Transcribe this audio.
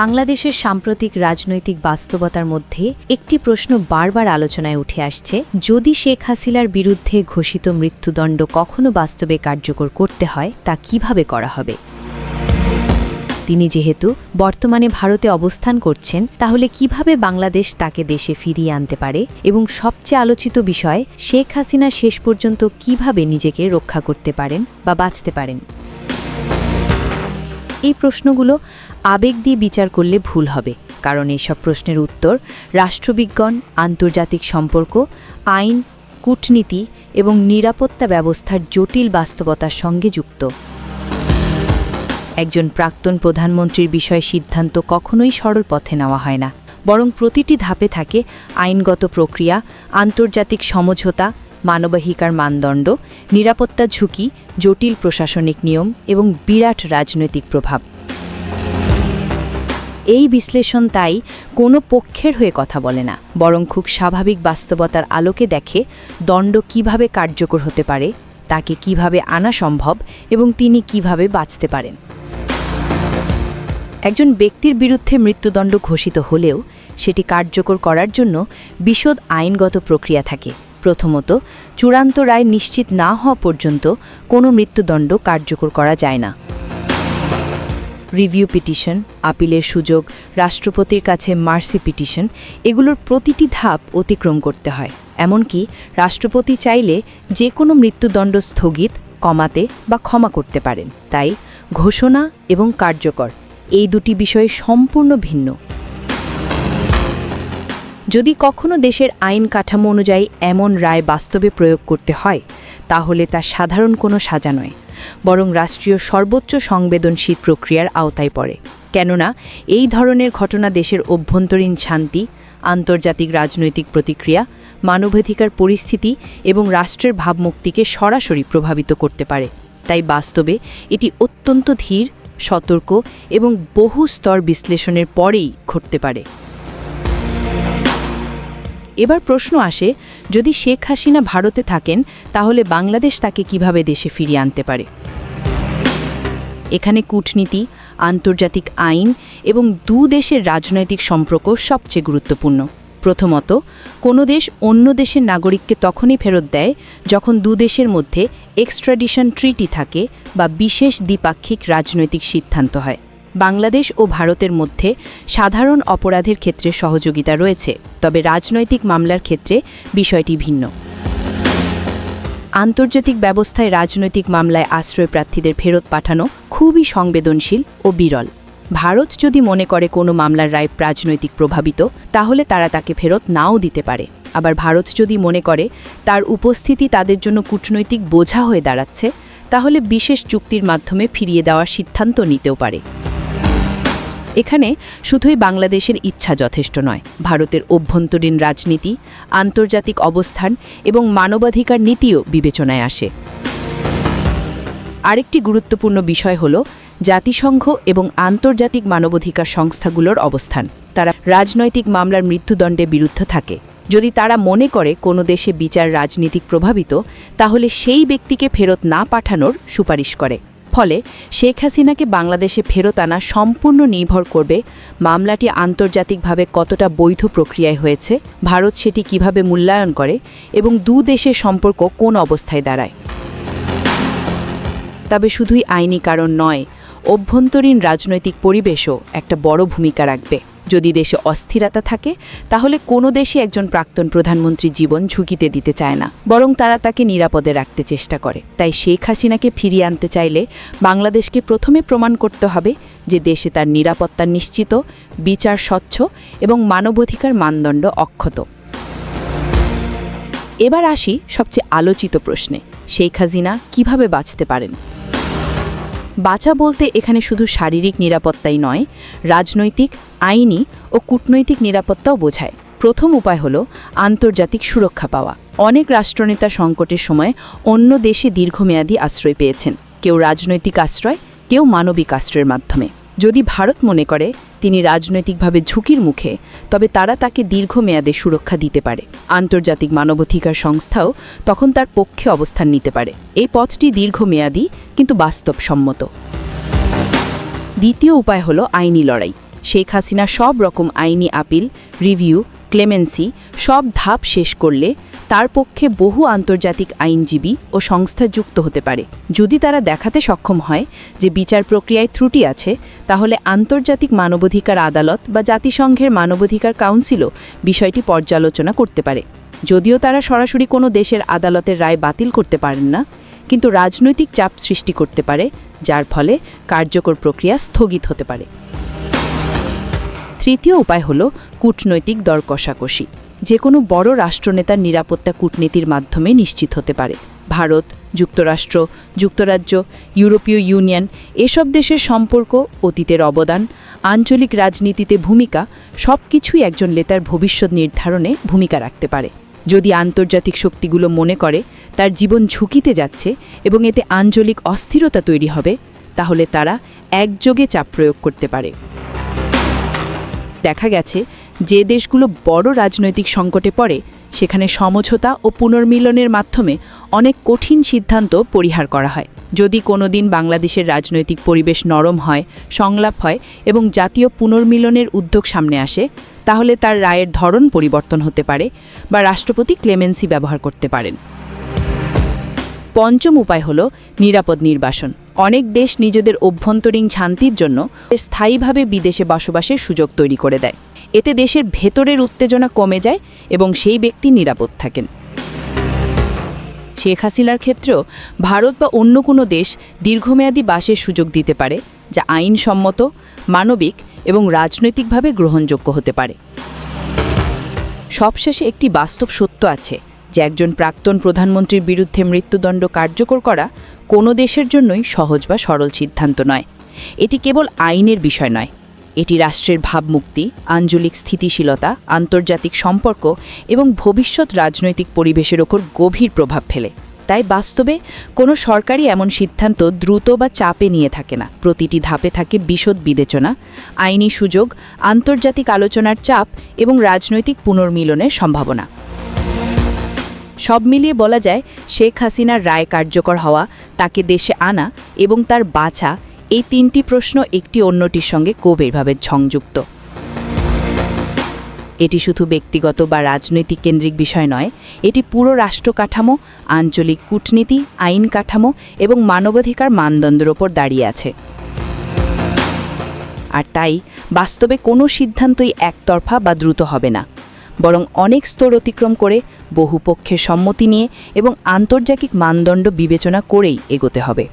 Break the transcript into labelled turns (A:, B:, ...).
A: বাংলাদেশের সাম্প্রতিক রাজনৈতিক বাস্তবতার মধ্যে একটি প্রশ্ন বারবার আলোচনায় উঠে আসছে, যদি শেখ হাসিনার বিরুদ্ধে ঘোষিত মৃত্যুদণ্ড কখনো বাস্তবে কার্যকর করতে হয়, তা কীভাবে করা হবে? তিনি যেহেতু বর্তমানে ভারতে অবস্থান করছেন, তাহলে কীভাবে বাংলাদেশ তাকে দেশে ফিরিয়ে আনতে পারে এবং সবচেয়ে আলোচিত বিষয়, শেখ হাসিনা শেষ পর্যন্ত কীভাবে নিজেকে রক্ষা করতে পারেন বা বাঁচতে পারেন? এই প্রশ্নগুলো আবেগ দিয়ে বিচার করলে ভুল হবে, কারণ এইসব প্রশ্নের উত্তর রাষ্ট্রবিজ্ঞান, আন্তর্জাতিক সম্পর্ক, আইন, কূটনীতি এবং নিরাপত্তা ব্যবস্থার জটিল বাস্তবতার সঙ্গে যুক্ত। একজন প্রাক্তন প্রধানমন্ত্রীর বিষয়ে সিদ্ধান্ত কখনোই সরল পথে নেওয়া হয় না, বরং প্রতিটি ধাপে থাকে আইনগত প্রক্রিয়া, আন্তর্জাতিক সমঝোতা মানবাধিকার মানদণ্ড, নিরাপত্তা ঝুঁকি, জটিল প্রশাসনিক নিয়ম এবং বিরাট রাজনৈতিক প্রভাব। এই বিশ্লেষণ তাই কোনো পক্ষের হয়ে কথা বলে না, বরং খুব স্বাভাবিক বাস্তবতার আলোকে দেখে দণ্ড কীভাবে কার্যকর হতে পারে, তাকে কীভাবে আনা সম্ভব এবং তিনি কীভাবে বাঁচতে পারেন। একজন ব্যক্তির বিরুদ্ধে মৃত্যুদণ্ড ঘোষিত হলেও সেটি কার্যকর করার জন্য বিশদ আইনগত প্রক্রিয়া থাকে। প্রথমত, চূড়ান্ত রায় নিশ্চিত না হওয়া পর্যন্ত কোনো মৃত্যুদণ্ড কার্যকর করা যায় না। রিভিউ পিটিশন, আপিলের সুযোগ, রাষ্ট্রপতির কাছে মার্সি পিটিশন, এগুলোর প্রতিটি ধাপ অতিক্রম করতে হয়। এমনকি রাষ্ট্রপতি চাইলে যে কোনো মৃত্যুদণ্ড স্থগিত, কমাতে বা ক্ষমা করতে পারেন। তাই ঘোষণা এবং কার্যকর, এই দুটি বিষয় সম্পূর্ণ ভিন্ন। যদি কখনো দেশের আইন কাঠামো অনুযায়ী এমন রায় বাস্তবে প্রয়োগ করতে হয়, তাহলে তা সাধারণ কোনো সাজা নয়, বরং রাষ্ট্রীয় সর্বোচ্চ সংবেদনশীল প্রক্রিয়ার আওতায় পড়ে। কেননা, এই ধরনের ঘটনা দেশের অভ্যন্তরীণ শান্তি, আন্তর্জাতিক রাজনৈতিক প্রতিক্রিয়া, মানবাধিকার পরিস্থিতি এবং রাষ্ট্রের ভাবমুক্তিকে সরাসরি প্রভাবিত করতে পারে। তাই বাস্তবে এটি অত্যন্ত ধীর, সতর্ক এবং বহু স্তর বিশ্লেষণের পরেই ঘটতে পারে। এবার প্রশ্ন আসে, যদি শেখ হাসিনা ভারতে থাকেন, তাহলে বাংলাদেশ তাকে কীভাবে দেশে ফিরিয়ে আনতে পারে? এখানে কূটনীতি, আন্তর্জাতিক আইন এবং দু দেশের রাজনৈতিক সম্পর্ক সবচেয়ে গুরুত্বপূর্ণ। প্রথমত, কোনো দেশ অন্য দেশের নাগরিককে তখনই ফেরত দেয় যখন দু দেশের মধ্যে এক্সট্রাডিশন ট্রিটি থাকে বা বিশেষ দ্বিপাক্ষিক রাজনৈতিক সিদ্ধান্ত হয়। বাংলাদেশ ও ভারতের মধ্যে সাধারণ অপরাধের ক্ষেত্রে সহযোগিতা রয়েছে, তবে রাজনৈতিক মামলার ক্ষেত্রে বিষয়টি ভিন্ন। আন্তর্জাতিক ব্যবস্থায় রাজনৈতিক মামলায় আশ্রয় প্রার্থীদের ফেরত পাঠানো খুবই সংবেদনশীল ও বিরল। ভারত যদি মনে করে কোনো মামলার রায় রাজনৈতিক প্রভাবিত, তাহলে তারা তাকে ফেরত নাও দিতে পারে। আবার ভারত যদি মনে করে তার উপস্থিতি তাদের জন্য কূটনৈতিক বোঝা হয়ে দাঁড়াচ্ছে, তাহলে বিশেষ চুক্তির মাধ্যমে ফিরিয়ে দেওয়ার সিদ্ধান্ত নিতেও পারে। এখানে শুধুই বাংলাদেশের ইচ্ছা যথেষ্ট নয়। ভারতের অভ্যন্তরীণ রাজনীতি, আন্তর্জাতিক অবস্থান এবং মানবাধিকার নীতিও বিবেচনায় আসে। আরেকটি গুরুত্বপূর্ণ বিষয় হল জাতিসংঘ এবং আন্তর্জাতিক মানবাধিকার সংস্থাগুলোর অবস্থান। তারা রাজনৈতিক মামলার মৃত্যুদণ্ডে বিরুদ্ধ থাকে। যদি তারা মনে করে কোনো দেশে বিচার রাজনীতিক প্রভাবিত, তাহলে সেই ব্যক্তিকে ফেরত না পাঠানোর সুপারিশ করে। ফলে শেখ হাসিনাকে বাংলাদেশে ফেরত আনা সম্পূর্ণ নির্ভর করবে মামলাটি আন্তর্জাতিকভাবে কতটা বৈধ প্রক্রিয়ায় হয়েছে, ভারত সেটি কীভাবে মূল্যায়ন করে এবং দু দেশের সম্পর্ক কোন অবস্থায় দাঁড়ায়। তবে শুধুই আইনি কারণ নয়, অভ্যন্তরীণ রাজনৈতিক পরিবেশও একটা বড় ভূমিকা রাখবে। যদি দেশে অস্থিরতা থাকে, তাহলে কোনো দেশে একজন প্রাক্তন প্রধানমন্ত্রী জীবন ঝুঁকিতে দিতে চায় না। বরং তারা তাকে নিরাপদে রাখতে চেষ্টা করে। তাই শেখ হাসিনাকে ফিরিয়ে আনতে চাইলে বাংলাদেশকে প্রথমে প্রমাণ করতে হবে যে দেশে তার নিরাপত্তা নিশ্চিত, বিচার স্বচ্ছ এবং মানবাধিকার মানদণ্ড অক্ষত। এবার আসি সবচেয়ে আলোচিত প্রশ্নে, শেখ হাসিনা কীভাবে বাঁচতে পারেন? বাঁচা বলতে এখানে শুধু শারীরিক নিরাপত্তাই নয়, রাজনৈতিক, আইনি ও কূটনৈতিক নিরাপত্তাও বোঝায়। প্রথম উপায় হল আন্তর্জাতিক সুরক্ষা পাওয়া। অনেক রাষ্ট্রনেতা সংকটের সময় অন্য দেশে দীর্ঘমেয়াদী আশ্রয় পেয়েছেন। কেউ রাজনৈতিক আশ্রয়, কেউ মানবিক আশ্রয়ের মাধ্যমে। যদি ভারত মনে করে তিনি রাজনৈতিকভাবে ঝুঁকির মুখে, তবে তারা তাকে দীর্ঘমেয়াদে সুরক্ষা দিতে পারে। আন্তর্জাতিক মানবাধিকার সংস্থাও তখন তার পক্ষে অবস্থান নিতে পারে। এই পথটি দীর্ঘমেয়াদী, কিন্তু বাস্তবসম্মত। দ্বিতীয় উপায় হল আইনি লড়াই। শেখ হাসিনা সব রকম আইনি আপিল, রিভিউ ক্লেমেন্সি সব ধাপ শেষ করলে তার পক্ষে বহু আন্তর্জাতিক আইনজীবী ও সংস্থা যুক্ত হতে পারে। যদি তারা দেখাতে সক্ষম হয় যে বিচার প্রক্রিয়ায় ত্রুটি আছে, তাহলে আন্তর্জাতিক মানবাধিকার আদালত বা জাতিসংঘের মানবাধিকার কাউন্সিলও বিষয়টি পর্যালোচনা করতে পারে। যদিও তারা সরাসরি কোনো দেশের আদালতের রায় বাতিল করতে পারেন না, কিন্তু রাজনৈতিক চাপ সৃষ্টি করতে পারে, যার ফলে কার্যকর প্রক্রিয়া স্থগিত হতে পারে। তৃতীয় উপায় হল কূটনৈতিক দর কষাকষি। যে কোনো বড় রাষ্ট্রনেতার নিরাপত্তা কূটনীতির মাধ্যমে নিশ্চিত হতে পারে। ভারত, যুক্তরাষ্ট্র, যুক্তরাজ্য, ইউরোপীয় ইউনিয়ন এসব দেশের সম্পর্ক, অতীতের অবদান, আঞ্চলিক রাজনীতিতে ভূমিকা সব কিছুই একজন নেতার ভবিষ্যৎ নির্ধারণে ভূমিকা রাখতে পারে। যদি আন্তর্জাতিক শক্তিগুলো মনে করে তার জীবন ঝুঁকিতে যাচ্ছে এবং এতে আঞ্চলিক অস্থিরতা তৈরি হবে, তাহলে তারা একযোগে চাপ প্রয়োগ করতে পারে। দেখা গেছে যে দেশগুলো বড় রাজনৈতিক সংকটে পড়ে, সেখানে সমঝোতা ও পুনর্মিলনের মাধ্যমে অনেক কঠিন সিদ্ধান্ত পরিহার করা হয়। যদি কোনোদিন বাংলাদেশের রাজনৈতিক পরিবেশ নরম হয়, সংলাপ হয় এবং জাতীয় পুনর্মিলনের উদ্যোগ সামনে আসে, তাহলে তার রায়ের ধরন পরিবর্তন হতে পারে বা রাষ্ট্রপতি ক্লেমেন্সি ব্যবহার করতে পারেন। পঞ্চম উপায় হল নিরাপদ নির্বাসন। অনেক দেশ নিজেদের অভ্যন্তরীণ শান্তির জন্য স্থায়ীভাবে বিদেশে বসবাসের সুযোগ তৈরি করে দেয়। এতে দেশের ভেতরের উত্তেজনা কমে যায় এবং সেই ব্যক্তি নিরাপদ থাকেন। শেখ হাসিনার ক্ষেত্রেও ভারত বা অন্য কোনো দেশ দীর্ঘমেয়াদী বাসের সুযোগ দিতে পারে, যা আইনসম্মত, মানবিক এবং রাজনৈতিকভাবে গ্রহণযোগ্য হতে পারে। সবশেষে একটি বাস্তব সত্য আছে, যে একজন প্রাক্তন প্রধানমন্ত্রীর বিরুদ্ধে মৃত্যুদণ্ড কার্যকর করা কোনো দেশের জন্যই সহজ বা সরল সিদ্ধান্ত নয়। এটি কেবল আইনের বিষয় নয়। এটি রাষ্ট্রের ভাবমুক্তি আঞ্চলিক স্থিতিশীলতা, আন্তর্জাতিক সম্পর্ক এবং ভবিষ্যৎ রাজনৈতিক পরিবেশের ওপর গভীর প্রভাব ফেলে। তাই বাস্তবে কোনো সরকারই এমন সিদ্ধান্ত দ্রুত বা চাপে নিয়ে থাকে না। প্রতিটি ধাপে থাকে বিশদ বিবেচনা, আইনি সুযোগ, আন্তর্জাতিক আলোচনার চাপ এবং রাজনৈতিক পুনর্মিলনের সম্ভাবনা। সব মিলিয়ে বলা যায় শেখ হাসিনার রায় কার্যকর হওয়া, তাকে দেশে আনা এবং তার বাছা এই তিনটি প্রশ্ন একটি অন্যটির সঙ্গে গভীরভাবে সংযুক্ত। এটি শুধু ব্যক্তিগত বা রাজনৈতিক কেন্দ্রিক বিষয় নয়, এটি পুরো রাষ্ট্র কাঠামো, আঞ্চলিক কূটনীতি, আইন কাঠামো এবং মানবাধিকার মানদণ্ডের ওপর দাঁড়িয়ে আছে। আর তাই বাস্তবে কোনো সিদ্ধান্তই একতরফা বা দ্রুত হবে না, বরং অনেক স্তর অতিক্রম করে বহু পক্ষের সম্মতি নিয়ে এবং আন্তর্জাতিক মানদণ্ড বিবেচনা করেই এগোতে হবে।